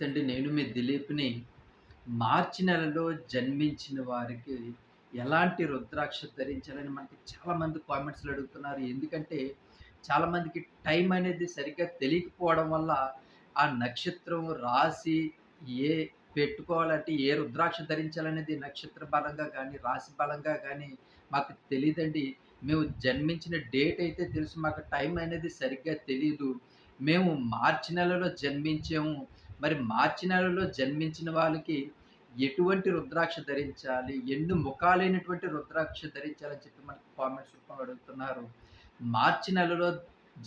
నమస్తే అండి నేను మీ దిలీప్ని మార్చి నెలలో జన్మించిన వారికి ఎలాంటి రుద్రాక్ష ధరించాలని మనకి చాలామంది కామెంట్స్లో అడుగుతున్నారు. ఎందుకంటే చాలామందికి టైం అనేది సరిగ్గా తెలియకపోవడం వల్ల ఆ నక్షత్రం రాసి ఏ పెట్టుకోవాలంటే ఏ రుద్రాక్ష ధరించాలనేది నక్షత్ర బలంగా కానీ రాశి బలంగా కానీ మాకు తెలియదండి మేము జన్మించిన డేట్ అయితే తెలుసు మాకు టైం అనేది సరిగ్గా తెలియదు మేము మార్చి నెలలో జన్మించాము. మరి మార్చి నెలలో జన్మించిన వాళ్ళకి ఎటువంటి రుద్రాక్ష ధరించాలి? ఎన్ని ముఖాలైనటువంటి రుద్రాక్ష ధరించాలని చెప్పి మనకి కామెంట్స్ రూపంలో అడుగుతున్నారు. మార్చి నెలలో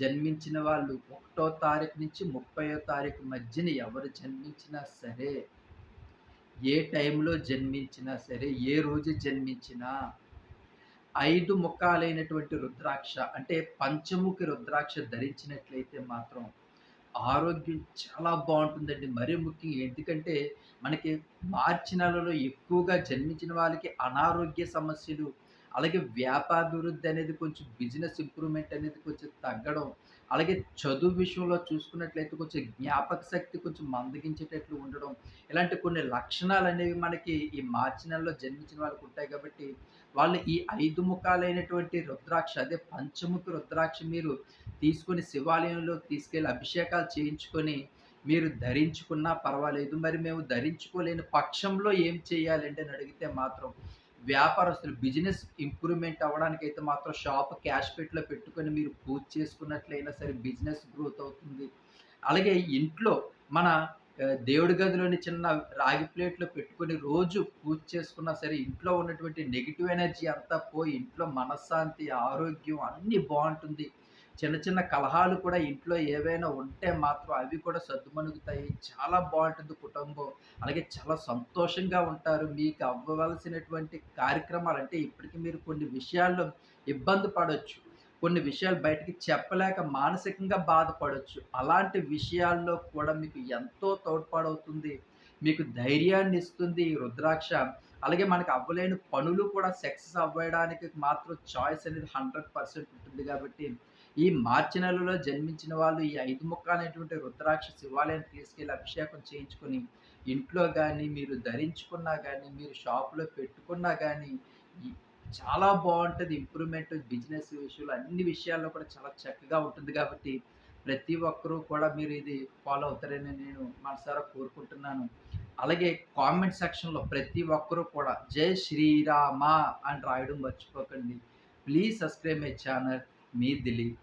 జన్మించిన వాళ్ళు ఒకటో తారీఖు నుంచి ముప్పయో తారీఖు మధ్యన ఎవరు జన్మించినా సరే ఏ టైంలో జన్మించినా సరే ఏ రోజు జన్మించినా ఐదు ముఖాలైనటువంటి రుద్రాక్ష అంటే పంచముఖి రుద్రాక్ష ధరించినట్లయితే మాత్రం ఆరోగ్యం చాలా బాగుంటుందండి. మరీ ముఖ్యంగా ఎందుకంటే మనకి మార్చి నెలలో ఎక్కువగా జన్మించిన వాళ్ళకి అనారోగ్య సమస్యలు అలాగే వ్యాపారాభివృద్ధి అనేది కొంచెం బిజినెస్ ఇంప్రూవ్మెంట్ అనేది కొంచెం తగ్గడం అలాగే చదువు విషయంలో చూసుకున్నట్లయితే కొంచెం జ్ఞాపక శక్తి కొంచెం మందగించేటట్లు ఉండడం ఇలాంటి కొన్ని లక్షణాలు అనేవి మనకి ఈ మార్చి నెలలో జన్మించిన వాళ్ళకి ఉంటాయి కాబట్టి వాళ్ళు ఈ ఐదు ముఖాలైనటువంటి రుద్రాక్ష అదే పంచముఖి రుద్రాక్ష మీరు తీసుకొని శివాలయంలో తీసుకెళ్ళి అభిషేకాలు చేయించుకొని మీరు ధరించుకున్నా పర్వాలేదు. మరి మేము ధరించుకోలేని పక్షంలో ఏం చేయాలంటే అని అడిగితే మాత్రం వ్యాపారస్తులు బిజినెస్ ఇంప్రూవ్మెంట్ అవ్వడానికి అయితే మాత్రం షాప్ క్యాష్ పెట్లో పెట్టుకొని మీరు పూజ చేసుకున్నట్లయినా సరే బిజినెస్ గ్రోత్ అవుతుంది. అలాగే ఇంట్లో మన దేవుడి గదిలోని చిన్న రాగి ప్లేట్లో పెట్టుకొని రోజు పూజ చేసుకున్నా సరే ఇంట్లో ఉన్నటువంటి నెగిటివ్ ఎనర్జీ అంతా పోయి ఇంట్లో మనశ్శాంతి ఆరోగ్యం అన్నీ బాగుంటుంది. చిన్న చిన్న కలహాలు కూడా ఇంట్లో ఏవైనా ఉంటే మాత్రం అవి కూడా సర్దుమణుగుతాయి చాలా బాగుంటుంది కుటుంబం. అలాగే చాలా సంతోషంగా ఉంటారు. మీకు అవ్వవలసినటువంటి కార్యక్రమాలు అంటే ఇప్పటికీ మీరు కొన్ని విషయాల్లో ఇబ్బంది పడవచ్చు కొన్ని విషయాలు బయటికి చెప్పలేక మానసికంగా బాధపడవచ్చు అలాంటి విషయాల్లో కూడా మీకు ఎంతో తోడ్పాడవుతుంది. మీకు ధైర్యాన్ని ఇస్తుంది ఈ రుద్రాక్ష. అలాగే మనకు అవ్వలేని పనులు కూడా సక్సెస్ అవ్వడానికి మాత్రం చాయిస్ అనేది హండ్రెడ్ పర్సెంట్ ఉంటుంది కాబట్టి ఈ మార్చి నెలలో జన్మించిన వాళ్ళు ఈ ఐదు ముక్క అనేటువంటి రుద్రాక్ష శివాలయాన్ని తీసుకెళ్ళి అభిషేకం చేయించుకొని ఇంట్లో కానీ మీరు ధరించుకున్నా కానీ మీరు షాప్లో పెట్టుకున్నా కానీ చాలా బాగుంటుంది. ఇంప్రూవ్మెంట్ బిజినెస్ విషయంలో అన్ని విషయాల్లో కూడా చాలా చక్కగా ఉంటుంది కాబట్టి ప్రతి ఒక్కరూ కూడా మీరు ఇది ఫాలో అవుతారని నేను మనసారా కోరుకుంటున్నాను. అలాగే కామెంట్ సెక్షన్లో ప్రతి ఒక్కరూ కూడా జై శ్రీరామ అని రాయడం మర్చిపోకండి. ప్లీజ్ సబ్స్క్రైబ్ మై ఛానల్ మీ దిలీప్.